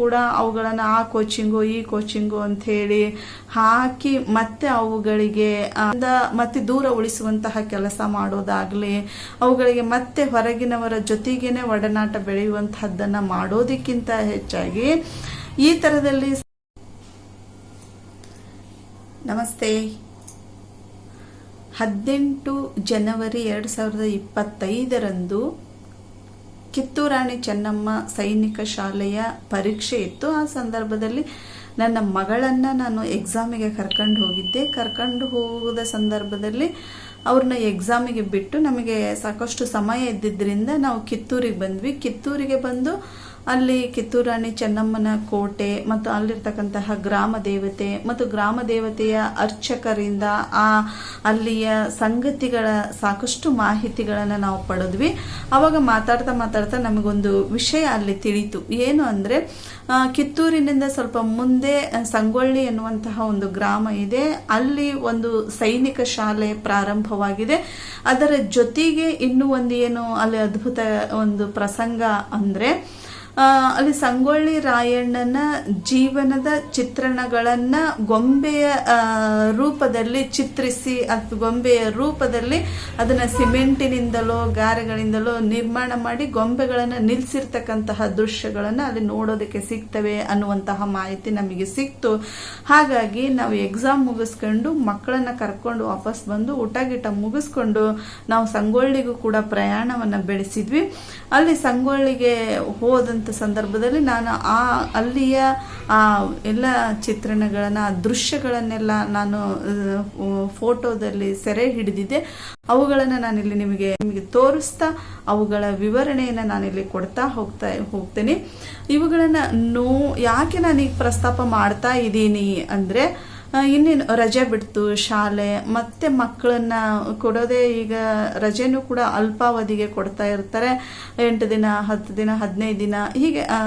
ಕೂಡ ಅವುಗಳನ್ನ ಆ ಕೋಚಿಂಗು ಈ ಕೋಚಿಂಗು ಅಂತ ಹೇಳಿ ಹಾಕಿ ಮತ್ತೆ ಅವುಗಳಿಗೆ ಮತ್ತೆ ದೂರ ಉಳಿಸುವಂತಹ ಕೆಲಸ ಮಾಡೋದಾಗ್ಲಿ, ಅವುಗಳಿಗೆ ಮತ್ತೆ ಹೊರಗಿನವರ ಜೊತೆಗೇನೆ ಒಡನಾಟ ಬೆಳೆಯುವಂತಹದ್ದನ್ನ ಮಾಡೋದಕ್ಕಿಂತ ಹೆಚ್ಚಾಗಿ ಈ ತರದಲ್ಲಿ ನಮಸ್ತೆ. ಹದಿನೆಂಟು ಜನವರಿ ಎರಡು ಸಾವಿರದ ಇಪ್ಪತ್ತೈದರಂದು ಕಿತ್ತೂರಾಣಿ ಚೆನ್ನಮ್ಮ ಸೈನಿಕ ಶಾಲೆಯ ಪರೀಕ್ಷೆ ಇತ್ತು. ಆ ಸಂದರ್ಭದಲ್ಲಿ ನನ್ನ ಮಗಳನ್ನು ನಾನು ಎಕ್ಸಾಮಿಗೆ ಕರ್ಕೊಂಡು ಹೋಗಿದ್ದೆ. ಕರ್ಕೊಂಡು ಹೋದ ಸಂದರ್ಭದಲ್ಲಿ ಅವ್ರನ್ನ ಎಕ್ಸಾಮಿಗೆ ಬಿಟ್ಟು ನಮಗೆ ಸಾಕಷ್ಟು ಸಮಯ ಇದ್ದಿದ್ದರಿಂದ ನಾವು ಕಿತ್ತೂರಿಗೆ ಬಂದ್ವಿ. ಕಿತ್ತೂರಿಗೆ ಬಂದು ಅಲ್ಲಿ ಕಿತ್ತೂರಾಣಿ ಚೆನ್ನಮ್ಮನ ಕೋಟೆ ಮತ್ತು ಅಲ್ಲಿರ್ತಕ್ಕಂತಹ ಗ್ರಾಮ ದೇವತೆ ಮತ್ತು ಗ್ರಾಮ ದೇವತೆಯ ಅರ್ಚಕರಿಂದ ಆ ಅಲ್ಲಿಯ ಸಂಗತಿಗಳ ಸಾಕಷ್ಟು ಮಾಹಿತಿಗಳನ್ನು ನಾವು ಪಡೆದ್ವಿ. ಅವಾಗ ಮಾತಾಡ್ತಾ ಮಾತಾಡ್ತಾ ನಮಗೊಂದು ವಿಷಯ ಅಲ್ಲಿ ತಿಳಿತು. ಏನು ಅಂದರೆ ಕಿತ್ತೂರಿನಿಂದ ಸ್ವಲ್ಪ ಮುಂದೆ ಸಂಗೊಳ್ಳಿ ಎನ್ನುವಂತಹ ಒಂದು ಗ್ರಾಮ ಇದೆ. ಅಲ್ಲಿ ಒಂದು ಸೈನಿಕ ಶಾಲೆ ಪ್ರಾರಂಭವಾಗಿದೆ. ಅದರ ಜೊತೆಗೆ ಇನ್ನೂ ಒಂದು ಏನು ಅಲ್ಲಿ ಅದ್ಭುತ ಒಂದು ಪ್ರಸಂಗ ಅಂದರೆ ಅಲ್ಲಿ ಸಂಗೊಳ್ಳಿ ರಾಯಣ್ಣನ ಜೀವನದ ಚಿತ್ರಣಗಳನ್ನ ಗೊಂಬೆಯ ರೂಪದಲ್ಲಿ ಚಿತ್ರಿಸಿ ಅಥವಾ ಗೊಂಬೆಯ ರೂಪದಲ್ಲಿ ಅದನ್ನ ಸಿಮೆಂಟಿನಿಂದಲೋ, ಗಾರೆಗಳಿಂದಲೋ ನಿರ್ಮಾಣ ಮಾಡಿ ಗೊಂಬೆಗಳನ್ನು ನಿಲ್ಸಿರ್ತಕ್ಕಂತಹ ದೃಶ್ಯಗಳನ್ನ ಅಲ್ಲಿ ನೋಡೋದಕ್ಕೆ ಸಿಗ್ತವೆ ಅನ್ನುವಂತಹ ಮಾಹಿತಿ ನಮಗೆ ಸಿಕ್ತು. ಹಾಗಾಗಿ ನಾವು ಎಕ್ಸಾಮ್ ಮುಗಿಸ್ಕೊಂಡು ಮಕ್ಕಳನ್ನ ಕರ್ಕೊಂಡು ವಾಪಸ್ ಬಂದು ಊಟ ಗಿಟ ಮುಗಿಸ್ಕೊಂಡು ನಾವು ಸಂಗೊಳ್ಳಿಗೂ ಕೂಡ ಪ್ರಯಾಣವನ್ನ ಬೆಳೆಸಿದ್ವಿ. ಅಲ್ಲಿ ಸಂಗೊಳ್ಳಿಗೆ ಹೋದಂತ ಸಂದರ್ಭದಲ್ಲಿ ನಾನು ಆ ಅಲ್ಲಿಯ, ಆ ಎಲ್ಲ ಚಿತ್ರಣಗಳನ್ನು, ಆ ದೃಶ್ಯಗಳನ್ನೆಲ್ಲ ನಾನು ಫೋಟೋದಲ್ಲಿ ಸೆರೆ ಹಿಡಿದಿದ್ದೆ ಅವುಗಳನ್ನು ನಾನಿಲ್ಲಿ ನಿಮಗೆ ನಿಮಗೆ ತೋರಿಸ್ತಾ, ಅವುಗಳ ವಿವರಣೆಯನ್ನು ನಾನಿಲ್ಲಿ ಕೊಡ್ತಾ ಹೋಗ್ತಾ, ಹೋಗ್ತೇನೆ. ಇವುಗಳನ್ನು ನೋ, ಯಾಕೆ ನಾನೀಗ ಪ್ರಸ್ತಾಪ ಮಾಡ್ತಾ ಇದ್ದೀನಿ ಅಂದ್ರೆ ಇನ್ನೇನು ರಜೆ ಬಿಡ್ತು ಶಾಲೆ ಮತ್ತೆ ಮಕ್ಕಳನ್ನ ಕೊಡೋದೇ ಈಗ ರಜೆನೂ ಕೂಡ ಅಲ್ಪಾವಧಿಗೆ ಕೊಡ್ತಾ ಇರ್ತಾರೆ. ಎಂಟು ದಿನ ಹತ್ತು ದಿನ ಹದಿನೈದು ದಿನ ಹೀಗೆ ಆ,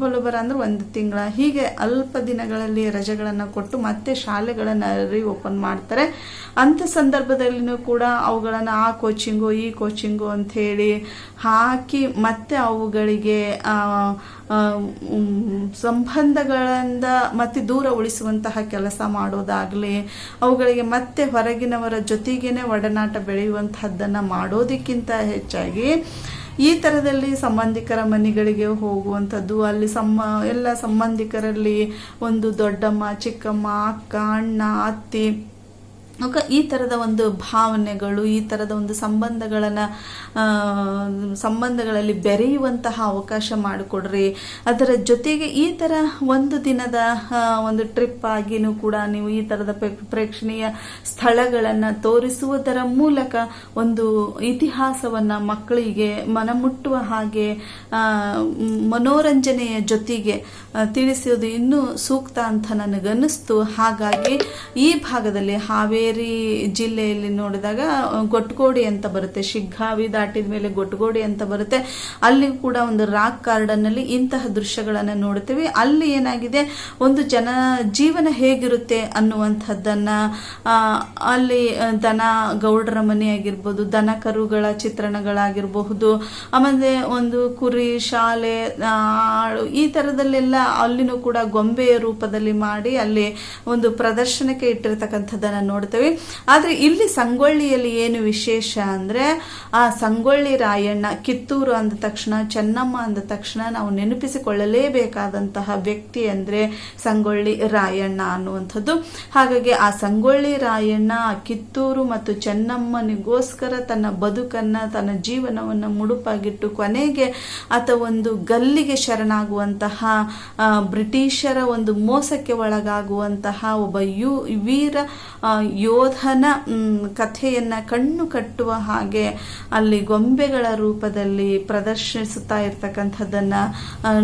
ಬರೋಬ್ಬರ ಅಂದ್ರೆ ಒಂದು ತಿಂಗಳ ಹೀಗೆ ಅಲ್ಪ ದಿನಗಳಲ್ಲಿ ರಜೆಗಳನ್ನು ಕೊಟ್ಟು ಮತ್ತೆ ಶಾಲೆಗಳನ್ನು ರೀ ಓಪನ್ ಮಾಡ್ತಾರೆ. ಅಂಥ ಸಂದರ್ಭದಲ್ಲಿನೂ ಕೂಡ ಅವುಗಳನ್ನು ಆ ಕೋಚಿಂಗು ಈ ಕೋಚಿಂಗು ಅಂತ ಹೇಳಿ ಹಾಕಿ ಮತ್ತೆ ಅವುಗಳಿಗೆ ಸಂಬಂಧಗಳಿಂದ ಮತ್ತೆ ದೂರ ಉಳಿಸುವಂತಹ ಕೆಲಸ ಮಾಡೋದಾಗ್ಲಿ ಅವುಗಳಿಗೆ ಮತ್ತೆ ಹೊರಗಿನವರ ಜೊತೆಗೇನೆ ಒಡನಾಟ ಬೆಳೆಯುವಂಥದ್ದನ್ನು ಮಾಡೋದಕ್ಕಿಂತ ಹೆಚ್ಚಾಗಿ ಈ ಥರದಲ್ಲಿ ಸಂಬಂಧಿಕರ ಮನೆಗಳಿಗೆ ಹೋಗುವಂಥದ್ದು ಅಲ್ಲಿ ಸಮ್ಮ ಎಲ್ಲ ಸಂಬಂಧಿಕರಲ್ಲಿ ಒಂದು ದೊಡ್ಡಮ್ಮ, ಚಿಕ್ಕಮ್ಮ, ಅಕ್ಕ, ಅಣ್ಣ, ಅತ್ತಿ ಅಕ ಈ ಥರದ ಒಂದು ಭಾವನೆಗಳು, ಈ ಥರದ ಒಂದು ಸಂಬಂಧಗಳನ್ನು ಸಂಬಂಧಗಳಲ್ಲಿ ಬೆರೆಯುವಂತಹ ಅವಕಾಶ ಮಾಡಿಕೊಡ್ರಿ. ಅದರ ಜೊತೆಗೆ ಈ ಥರ ಒಂದು ದಿನದ ಒಂದು ಟ್ರಿಪ್ ಆಗಿನೂ ಕೂಡ ನೀವು ಈ ಥರದ ಪ್ರೇಕ್- ಪ್ರೇಕ್ಷಣೀಯ ಸ್ಥಳಗಳನ್ನು ತೋರಿಸುವುದರ ಮೂಲಕ ಒಂದು ಇತಿಹಾಸವನ್ನು ಮಕ್ಕಳಿಗೆ ಮನಮುಟ್ಟುವ ಹಾಗೆ ಮನೋರಂಜನೆಯ ಜೊತೆಗೆ ತಿಳಿಸೋದು ಇನ್ನೂ ಸೂಕ್ತ ಅಂತ ನನಗನ್ನಿಸ್ತು. ಹಾಗಾಗಿ ಈ ಭಾಗದಲ್ಲಿ ಹಾವೇರಿ ಜಿಲ್ಲೆಯಲ್ಲಿ ನೋಡಿದಾಗ ಗೊಟ್ಗೋಡಿ ಅಂತ ಬರುತ್ತೆ. ಶಿಗ್ಗಾವಿ ದಾಟಿದ ಮೇಲೆ ಗೊಟ್ಗೋಡಿ ಅಂತ ಬರುತ್ತೆ. ಅಲ್ಲಿ ಕೂಡ ಒಂದು ರಾಕ್ ಗಾರ್ಡನ್ ಅಲ್ಲಿ ಇಂತಹ ದೃಶ್ಯಗಳನ್ನು ನೋಡ್ತೀವಿ. ಅಲ್ಲಿ ಏನಾಗಿದೆ? ಒಂದು ಜನ ಜೀವನ ಹೇಗಿರುತ್ತೆ ಅನ್ನುವಂಥದ್ದನ್ನ ಅಲ್ಲಿ ದನ ಗೌಡರ ಮನೆ ಆಗಿರ್ಬೋದು, ದನ ಕರುಗಳ ಚಿತ್ರಣಗಳಾಗಿರಬಹುದು, ಆಮೇಲೆ ಒಂದು ಕುರಿ, ಶಾಲೆ ಈ ಥರದಲ್ಲೆಲ್ಲ ಅಲ್ಲಿನೂ ಕೂಡ ಗೊಂಬೆಯ ರೂಪದಲ್ಲಿ ಮಾಡಿ ಅಲ್ಲಿ ಒಂದು ಪ್ರದರ್ಶನಕ್ಕೆ ಇಟ್ಟಿರ್ತಕ್ಕಂಥದ್ದನ್ನ ನೋಡ್ತೇವೆ ಆದ್ರೆ ಇಲ್ಲಿ ಸಂಗೊಳ್ಳಿಯಲ್ಲಿ ಏನು ವಿಶೇಷ ಅಂದ್ರೆ, ಆ ಸಂಗೊಳ್ಳಿ ರಾಯಣ್ಣ ಕಿತ್ತೂರು ಅಂದ ತಕ್ಷಣ, ಚೆನ್ನಮ್ಮ ಅಂದ ತಕ್ಷಣ ನಾವು ನೆನಪಿಸಿಕೊಳ್ಳಲೇಬೇಕಾದಂತಹ ವ್ಯಕ್ತಿ ಅಂದ್ರೆ ಸಂಗೊಳ್ಳಿ ರಾಯಣ್ಣ ಅನ್ನುವಂಥದ್ದು. ಹಾಗಾಗಿ ಆ ಸಂಗೊಳ್ಳಿ ರಾಯಣ್ಣ ಕಿತ್ತೂರು ಮತ್ತು ಚೆನ್ನಮ್ಮನಿಗೋಸ್ಕರ ತನ್ನ ಬದುಕನ್ನ, ತನ್ನ ಜೀವನವನ್ನು ಮುಡುಪಾಗಿಟ್ಟು ಕೊನೆಗೆ ಆತ ಒಂದು ಗಲ್ಲಿಗೆ ಶರಣಾಗುವಂತಹ ಬ್ರಿಟಿಷರ ಒಂದು ಮೋಸಕ್ಕೆ ಒಳಗಾಗುವಂತಹ ಒಬ್ಬ ಯು, ವೀರ ಯೋಧನ ಕಥೆಯನ್ನ ಕಣ್ಣು ಕಟ್ಟುವ ಹಾಗೆ ಅಲ್ಲಿ ಗೊಂಬೆಗಳ ರೂಪದಲ್ಲಿ ಪ್ರದರ್ಶಿಸುತ್ತಾ ಇರ್ತಕ್ಕಂಥದ್ದನ್ನ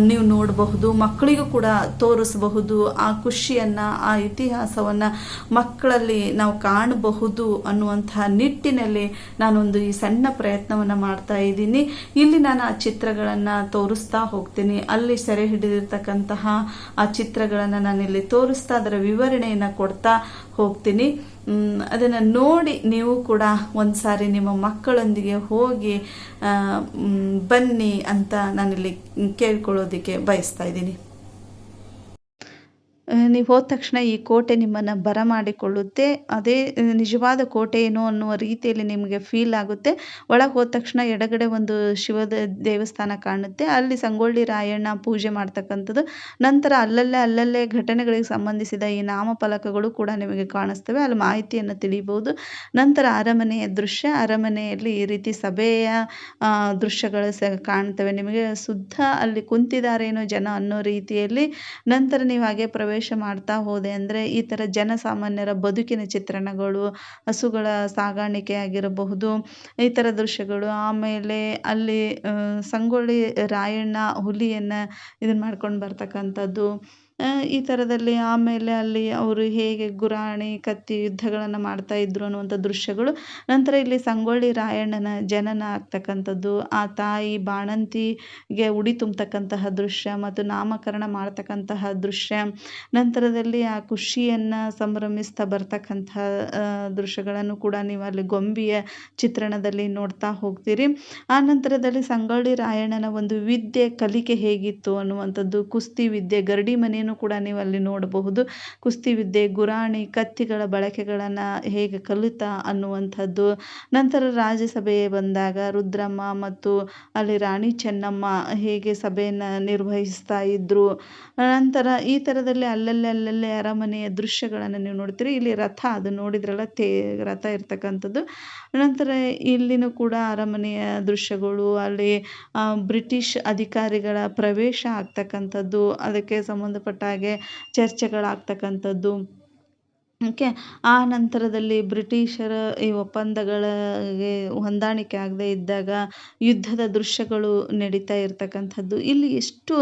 ನೀವು ನೋಡಬಹುದು. ಮಕ್ಕಳಿಗೂ ಕೂಡ ತೋರಿಸಬಹುದು. ಆ ಖುಷಿಯನ್ನ, ಆ ಇತಿಹಾಸವನ್ನ ಮಕ್ಕಳಲ್ಲಿ ನಾವು ಕಾಣಬಹುದು ಅನ್ನುವಂತಹ ನಿಟ್ಟಿನಲ್ಲಿ ನಾನೊಂದು ಈ ಸಣ್ಣ ಪ್ರಯತ್ನವನ್ನ ಮಾಡ್ತಾ ಇದ್ದೀನಿ. ಇಲ್ಲಿ ನಾನು ಆ ಚಿತ್ರಗಳನ್ನ ತೋರಿಸ್ತಾ ಹೋಗ್ತೀನಿ. ಅಲ್ಲಿ ಸೆರೆ ಹಿಡಿದಿರ್ತಕ್ಕಂತಹ ಆ ಚಿತ್ರಗಳನ್ನ ನಾನಿಲ್ಲಿ ತೋರಿಸ್ತಾ, ಅದರ ವಿವರಣೆಯನ್ನ ಕೊಡ್ತಾ ಹೋಗ್ತೀನಿ. ಅದನ್ನು ನೋಡಿ ನೀವು ಕೂಡ ಒಂದ್ಸಾರಿ ನಿಮ್ಮ ಮಕ್ಕಳೊಂದಿಗೆ ಹೋಗಿ ಬನ್ನಿ ಅಂತ ನಾನಿಲ್ಲಿ ಕೇಳ್ಕೊಳ್ಳೋದಕ್ಕೆ ಬಯಸ್ತಾ ಇದ್ದೀನಿ. ನೀವು ಹೋದ ತಕ್ಷಣ ಈ ಕೋಟೆ ನಿಮ್ಮನ್ನು ಬರಮಾಡಿಕೊಳ್ಳುತ್ತೆ ಅದೇ ನಿಜವಾದ ಕೋಟೆ ಏನೋ ಅನ್ನುವ ರೀತಿಯಲ್ಲಿ ನಿಮಗೆ ಫೀಲ್ ಆಗುತ್ತೆ. ಒಳಗೆ ಹೋದ ತಕ್ಷಣ ಎಡಗಡೆ ಒಂದು ಶಿವದ ದೇವಸ್ಥಾನ ಕಾಣುತ್ತೆ. ಅಲ್ಲಿ ಸಂಗೊಳ್ಳಿ ರಾಯಣ್ಣ ಪೂಜೆ ಮಾಡ್ತಕ್ಕಂಥದ್ದು. ನಂತರ ಅಲ್ಲಲ್ಲೇ ಅಲ್ಲಲ್ಲೇ ಘಟನೆಗಳಿಗೆ ಸಂಬಂಧಿಸಿದ ಈ ನಾಮಫಲಕಗಳು ಕೂಡ ನಿಮಗೆ ಕಾಣಿಸ್ತವೆ. ಅಲ್ಲಿ ಮಾಹಿತಿಯನ್ನು ತಿಳಿಬೋದು. ನಂತರ ಅರಮನೆಯ ದೃಶ್ಯ. ಅರಮನೆಯಲ್ಲಿ ಈ ರೀತಿ ಸಭೆಯ ದೃಶ್ಯಗಳು ಸ ಕಾಣ್ತವೆ. ನಿಮಗೆ ಶುದ್ಧ ಅಲ್ಲಿ ಕುಂತಿದ್ದಾರೇನೋ ಜನ ಅನ್ನೋ ರೀತಿಯಲ್ಲಿ. ನಂತರ ನೀವು ಹಾಗೆ ಪ್ರವೇಶ ಮಾಡ್ತಾ ಹೋದೆ ಅಂದರೆ ಈ ಥರ ಜನಸಾಮಾನ್ಯರ ಬದುಕಿನ ಚಿತ್ರಣಗಳು, ಹಸುಗಳ ಸಾಗಾಣಿಕೆ ಆಗಿರಬಹುದು, ಈ ಥರ ದೃಶ್ಯಗಳು. ಆಮೇಲೆ ಅಲ್ಲಿ ಸಂಗೊಳ್ಳಿ ರಾಯಣ್ಣ ಹುಲಿಯನ್ನು ಇದನ್ನು ಮಾಡ್ಕೊಂಡು ಬರ್ತಕ್ಕಂಥದ್ದು. ಈ ಥರದಲ್ಲಿ ಆಮೇಲೆ ಅಲ್ಲಿ ಅವರು ಹೇಗೆ ಗುರಾಣಿ, ಕತ್ತಿ ಯುದ್ಧಗಳನ್ನು ಮಾಡ್ತಾ ಇದ್ದರು ಅನ್ನುವಂಥ ದೃಶ್ಯಗಳು. ನಂತರ ಇಲ್ಲಿ ಸಂಗೊಳ್ಳಿ ರಾಯಣ್ಣನ ಜನನ ಆಗ್ತಕ್ಕಂಥದ್ದು, ಆ ತಾಯಿ ಬಾಣಂತಿಗೆ ಉಡಿ ತುಂಬತಕ್ಕಂತಹ ದೃಶ್ಯ ಮತ್ತು ನಾಮಕರಣ ಮಾಡ್ತಕ್ಕಂತಹ ದೃಶ್ಯ. ನಂತರದಲ್ಲಿ ಆ ಖುಷಿಯನ್ನು ಸಂಭ್ರಮಿಸ್ತಾ ಬರ್ತಕ್ಕಂತಹ ದೃಶ್ಯಗಳನ್ನು ಕೂಡ ನೀವು ಅಲ್ಲಿ ಗೊಂಬೆಯ ಚಿತ್ರಣದಲ್ಲಿ ನೋಡ್ತಾ ಹೋಗ್ತೀರಿ. ಆ ನಂತರದಲ್ಲಿ ಸಂಗೊಳ್ಳಿ ರಾಯಣ್ಣನ ಒಂದು ವಿದ್ಯೆ ಕಲಿಕೆ ಹೇಗಿತ್ತು ಅನ್ನುವಂಥದ್ದು, ಕುಸ್ತಿ ವಿದ್ಯೆ, ಗರಡಿ ಮನೆಯನ್ನು ಕೂಡ ನೀವು ಅಲ್ಲಿ ನೋಡಬಹುದು. ಕುಸ್ತಿ ವಿದ್ಯೆ, ಗುರಾಣಿ, ಕತ್ತಿಗಳ ಬಳಕೆಗಳನ್ನು ಹೇಗೆ ಕಲಿತ ಅನ್ನುವಂಥದ್ದು. ನಂತರ ರಾಜ್ಯಸಭೆ ಬಂದಾಗ ರುದ್ರಮ್ಮ ಮತ್ತು ಅಲ್ಲಿ ರಾಣಿ ಚೆನ್ನಮ್ಮ ಹೇಗೆ ಸಭೆಯನ್ನು ನಿರ್ವಹಿಸ್ತಾ ಇದ್ದರು ನಂತರ ಈ ಥರದಲ್ಲಿ ಅಲ್ಲಲ್ಲಿ ಅಲ್ಲಲ್ಲೇ ಅರಮನೆಯ ದೃಶ್ಯಗಳನ್ನು ನೀವು ನೋಡ್ತೀರಿ. ಇಲ್ಲಿ ರಥ ಅದು ನೋಡಿದ್ರಲ್ಲ, ತೇ, ರಥ ಇರ್ತಕ್ಕಂಥದ್ದು. ನಂತರ ಇಲ್ಲಿನೂ ಕೂಡ ಅರಮನೆಯ ದೃಶ್ಯಗಳು, ಅಲ್ಲಿ ಬ್ರಿಟಿಷ್ ಅಧಿಕಾರಿಗಳ ಪ್ರವೇಶ ಆಗ್ತಕ್ಕಂಥದ್ದು. ಅದಕ್ಕೆ ಸಂಬಂಧಪಟ್ಟ ಹಾಗೆ ಚರ್ಚೆಗಳಾಗ್ತಕ್ಕಂಥದ್ದು. ಓಕೆ? ಆ ನಂತರದಲ್ಲಿ ಬ್ರಿಟಿಷರ ಈ ಒಪ್ಪಂದಗಳಿಗೆ ಹೊಂದಾಣಿಕೆ ಆಗದೆ ಇದ್ದಾಗ ಯುದ್ಧದ ದೃಶ್ಯಗಳು ನಡೀತಾ ಇರ್ತಕ್ಕಂಥದ್ದು. ಇಲ್ಲಿ ಎಷ್ಟು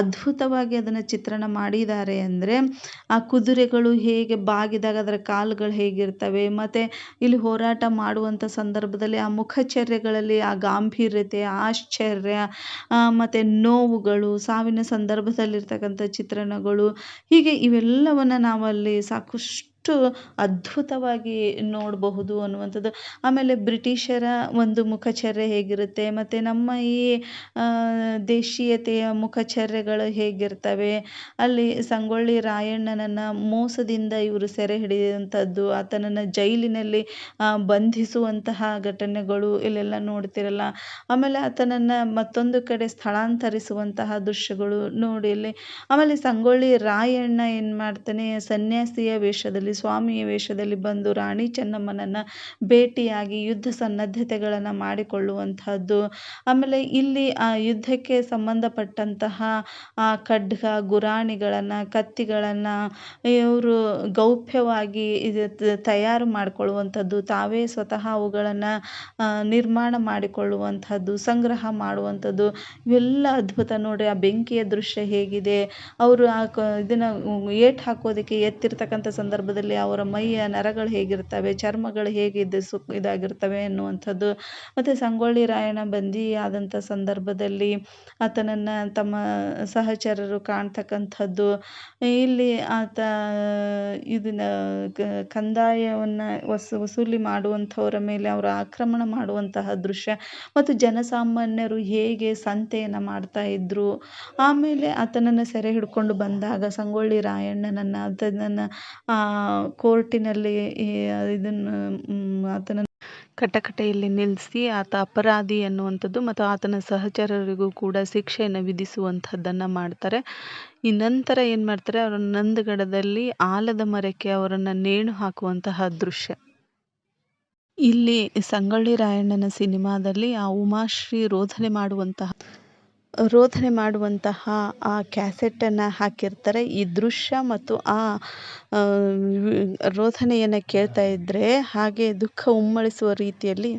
ಅದ್ಭುತವಾಗಿ ಅದನ್ನು ಚಿತ್ರಣ ಮಾಡಿದ್ದಾರೆ ಅಂದರೆ, ಆ ಕುದುರೆಗಳು ಹೇಗೆ ಬಾಗಿದಾಗ ಅದರ ಕಾಲುಗಳು ಹೇಗಿರ್ತವೆ, ಮತ್ತು ಇಲ್ಲಿ ಹೋರಾಟ ಮಾಡುವಂಥ ಸಂದರ್ಭದಲ್ಲಿ ಆ ಮುಖಚರ್ಯಗಳಲ್ಲಿ ಆ ಗಾಂಭೀರ್ಯತೆ, ಆಶ್ಚರ್ಯ ಮತ್ತು ನೋವುಗಳು, ಸಾವಿನ ಸಂದರ್ಭದಲ್ಲಿರ್ತಕ್ಕಂಥ ಚಿತ್ರಣಗಳು, ಹೀಗೆ ಇವೆಲ್ಲವನ್ನು ನಾವಲ್ಲಿ ಸಾಕಷ್ಟು ಅದ್ಭುತವಾಗಿ ನೋಡಬಹುದು ಅನ್ನುವಂಥದ್ದು. ಆಮೇಲೆ ಬ್ರಿಟಿಷರ ಒಂದು ಮುಖಚರ್ಯೆ ಹೇಗಿರುತ್ತೆ, ಮತ್ತು ನಮ್ಮ ಈ ದೇಶೀಯತೆಯ ಮುಖಚರ್ಯೆಗಳು ಹೇಗಿರ್ತವೆ, ಅಲ್ಲಿ ಸಂಗೊಳ್ಳಿ ರಾಯಣ್ಣನನ್ನು ಮೋಸದಿಂದ ಇವರು ಸೆರೆ ಹಿಡಿಯುವಂಥದ್ದು ಆತನನ್ನು ಜೈಲಿನಲ್ಲಿ ಬಂಧಿಸುವಂತಹ ಘಟನೆಗಳು ಇಲ್ಲೆಲ್ಲ ನೋಡ್ತಿರಲ್ಲ. ಆಮೇಲೆ ಆತನನ್ನು ಮತ್ತೊಂದು ಕಡೆ ಸ್ಥಳಾಂತರಿಸುವಂತಹ ದೃಶ್ಯಗಳು ನೋಡಿ ಇಲ್ಲಿ. ಆಮೇಲೆ ಸಂಗೊಳ್ಳಿ ರಾಯಣ್ಣ ಏನು ಮಾಡ್ತಾನೆ ಸನ್ಯಾಸಿಯ ವೇಷದಲ್ಲಿ ಸ್ವಾಮಿಯ ವೇಷದಲ್ಲಿ ಬಂದು ರಾಣಿ ಚೆನ್ನಮ್ಮನನ್ನು ಭೇಟಿಯಾಗಿ ಯುದ್ಧ ಸನ್ನದ್ಧತೆಗಳನ್ನು ಮಾಡಿಕೊಳ್ಳುವಂತಹದ್ದು. ಆಮೇಲೆ ಇಲ್ಲಿ ಆ ಯುದ್ಧಕ್ಕೆ ಸಂಬಂಧಪಟ್ಟಂತಹ ಆ ಖಡ್ಗ, ಗುರಾಣಿಗಳನ್ನು, ಕತ್ತಿಗಳನ್ನು ಇವರು ಗೌಪ್ಯವಾಗಿ ಇದು ತಯಾರು ಮಾಡಿಕೊಳ್ಳುವಂಥದ್ದು ತಾವೇ ಸ್ವತಃ ಅವುಗಳನ್ನು ನಿರ್ಮಾಣ ಮಾಡಿಕೊಳ್ಳುವಂಥದ್ದು ಸಂಗ್ರಹ ಮಾಡುವಂಥದ್ದು ಇವೆಲ್ಲ ಅದ್ಭುತ ನೋಡಿ ಆ ಬೆಂಕಿಯ ದೃಶ್ಯ ಹೇಗಿದೆ. ಅವರು ಆ ಇದನ್ನು ಏಟು ಹಾಕೋದಕ್ಕೆ ಎತ್ತಿರ್ತಕ್ಕಂಥ ಸಂದರ್ಭದಲ್ಲಿ ಅವರ ಮೈಯ ನರಗಳು ಹೇಗಿರ್ತವೆ, ಚರ್ಮಗಳು ಹೇಗೆ ಇದು ಸು, ಇದಾಗಿರ್ತವೆ ಎನ್ನುವಂಥದ್ದು. ಮತ್ತು ಸಂಗೊಳ್ಳಿ ರಾಯಣ್ಣ ಬಂದಿ ಆದಂಥ ಸಂದರ್ಭದಲ್ಲಿ ಆತನನ್ನು ತಮ್ಮ ಸಹಚರರು ಕಾಣ್ತಕ್ಕಂಥದ್ದು. ಇಲ್ಲಿ ಆತ ಇದನ್ನು ಕಂದಾಯವನ್ನು ವಸು, ವಸೂಲಿ ಮಾಡುವಂಥವರ ಮೇಲೆ ಅವರ ಆಕ್ರಮಣ ಮಾಡುವಂತಹ ದೃಶ್ಯ. ಮತ್ತು ಜನಸಾಮಾನ್ಯರು ಹೇಗೆ ಸಂತೆಯನ್ನು ಮಾಡ್ತಾ ಇದ್ದರು ಆಮೇಲೆ ಆತನನ್ನು ಸೆರೆ ಹಿಡ್ಕೊಂಡು ಬಂದಾಗ ಸಂಗೊಳ್ಳಿ ರಾಯಣ್ಣನನ್ನು, ಆತನನ್ನು ಕೋರ್ಟಿನಲ್ಲಿ ಇದನ್ನು ಆತನ ಕಟಕಟೆಯಲ್ಲಿ ನಿಲ್ಲಿಸಿ ಆತ ಅಪರಾಧಿ ಅನ್ನುವಂಥದ್ದು ಮತ್ತು ಆತನ ಸಹಚರರಿಗೂ ಕೂಡ ಶಿಕ್ಷೆಯನ್ನು ವಿಧಿಸುವಂಥದ್ದನ್ನು ಮಾಡ್ತಾರೆ. ಈ ನಂತರ ಏನು ಮಾಡ್ತಾರೆ, ಅವರ ನಂದಗಡದಲ್ಲಿ ಆಲದ ಮರಕ್ಕೆ ಅವರನ್ನು ನೇಣು ಹಾಕುವಂತಹ ದೃಶ್ಯ. ಇಲ್ಲಿ ಸಂಗೊಳ್ಳಿ ರಾಯಣ್ಣನ ಸಿನಿಮಾದಲ್ಲಿ ಆ ಉಮಾಶ್ರೀ ರೋಧನೆ ಮಾಡುವಂತಹ ರೋಧನೆ ಮಾಡುವಂತಹ ಆ ಕ್ಯಾಸೆಟನ್ನು ಹಾಕಿರ್ತಾರೆ. ಈ ದೃಶ್ಯ ಮತ್ತು ಆ ರೋಧನೆಯನ್ನು ಕೇಳ್ತಾ ಇದ್ದರೆ ಹಾಗೆ ದುಃಖ ಉಮ್ಮಳಿಸುವ ರೀತಿಯಲ್ಲಿ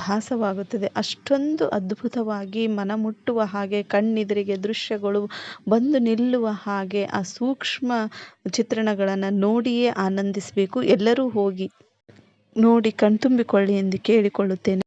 ಭಾಸವಾಗುತ್ತದೆ. ಅಷ್ಟೊಂದು ಅದ್ಭುತವಾಗಿ ಮನಮುಟ್ಟುವ ಹಾಗೆ ಕಣ್ಣೆದುರಿಗೆ ದೃಶ್ಯಗಳು ಬಂದು ನಿಲ್ಲುವ ಹಾಗೆ ಆ ಸೂಕ್ಷ್ಮ ಚಿತ್ರಣಗಳನ್ನು ನೋಡಿಯೇ ಆನಂದಿಸಬೇಕು. ಎಲ್ಲರೂ ಹೋಗಿ ನೋಡಿ ಕಣ್ತುಂಬಿಕೊಳ್ಳಿ ಎಂದು ಕೇಳಿಕೊಳ್ಳುತ್ತೇನೆ.